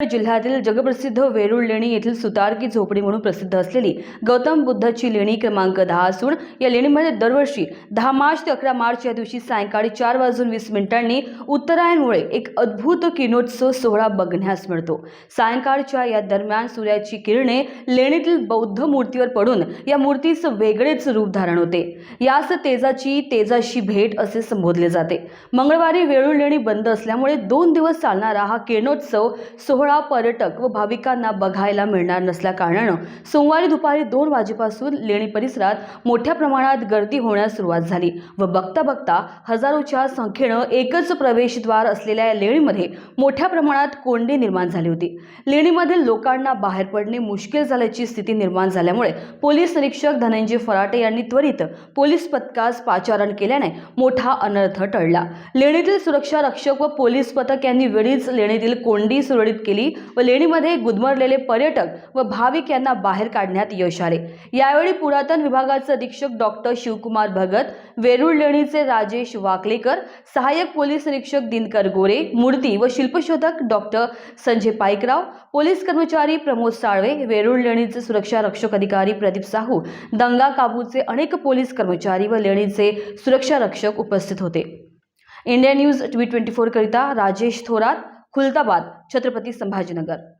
जिल्ह्यातील जगप्रसिद्ध वेरूळ लेणी येथील सुतारकी झोपडी म्हणून प्रसिद्ध असलेली गौतम बुद्धाची लेणी क्रमांक दहा असून या लेणीमध्ये दरवर्षी दहा मार्च ते अकरा मार्च या दिवशी सायंकाळी चार वाजून वीस मिनिटांनी उत्तरायणमुळे एक अद्भुत किरणोत्सव सोहळा बघण्यास मिळतो. सायंकाळच्या या दरम्यान सूर्याची किरणे लेणीतील बौद्ध मूर्तीवर पडून या मूर्तीचं वेगळेच रूप धारण होते. यास तेजाची तेजाशी भेट असे संबोधले जाते. मंगळवारी वेरूळ लेणी बंद असल्यामुळे दोन दिवस चालणारा हा किरणोत्सव सोहळा पर्यटक व भाविकांना बघायला मिळणार नसल्याकारणानं सोमवारी दुपारी दोन वाजेपासून लेणी परिसरात मोठ्या प्रमाणात गर्दी होण्यास सुरुवात झाली व बघता बघता हजारोच्या संख्येनं एकच प्रवेशद्वार असलेल्या या लेणीमध्ये मोठ्या प्रमाणात कोंडी निर्माण झाली होती. लेणीमधील लोकांना बाहेर पडणे मुश्किल झाल्याची स्थिती निर्माण झाल्यामुळे पोलीस निरीक्षक धनंजय फराटे यांनी त्वरित पोलीस पथकास पाचारण केल्याने मोठा अनर्थ टळला. लेणीतील सुरक्षा रक्षक व पोलीस पथक यांनी वेळीच लेणीतील कोंडी सुरळीत केली व लेणीमध्ये गुदमरलेले पर्यटक व भाविक यांना बाहेर काढण्यात यश आले. यावेळी पुरातन विभागाचे अधीक्षक डॉक्टर शिवकुमार भगत वेरूळ लेणीचे राजेश वाकलेकर सहाय्यक पोलीस निरीक्षक दिनकर गोरे मूर्ती व शिल्पशोधक डॉक्टर संजय पाईकराव पोलीस कर्मचारी प्रमोद साळवे वेरूळ लेणीचे सुरक्षा रक्षक अधिकारी प्रदीप साहू दंगा काबूचे अनेक पोलीस कर्मचारी व लेणीचे सुरक्षा रक्षक उपस्थित होते. इंडिया न्यूज टी ट्वेंटी फोरकरिता राजेश थोरात खुलताबाद छत्रपती संभाजीनगर.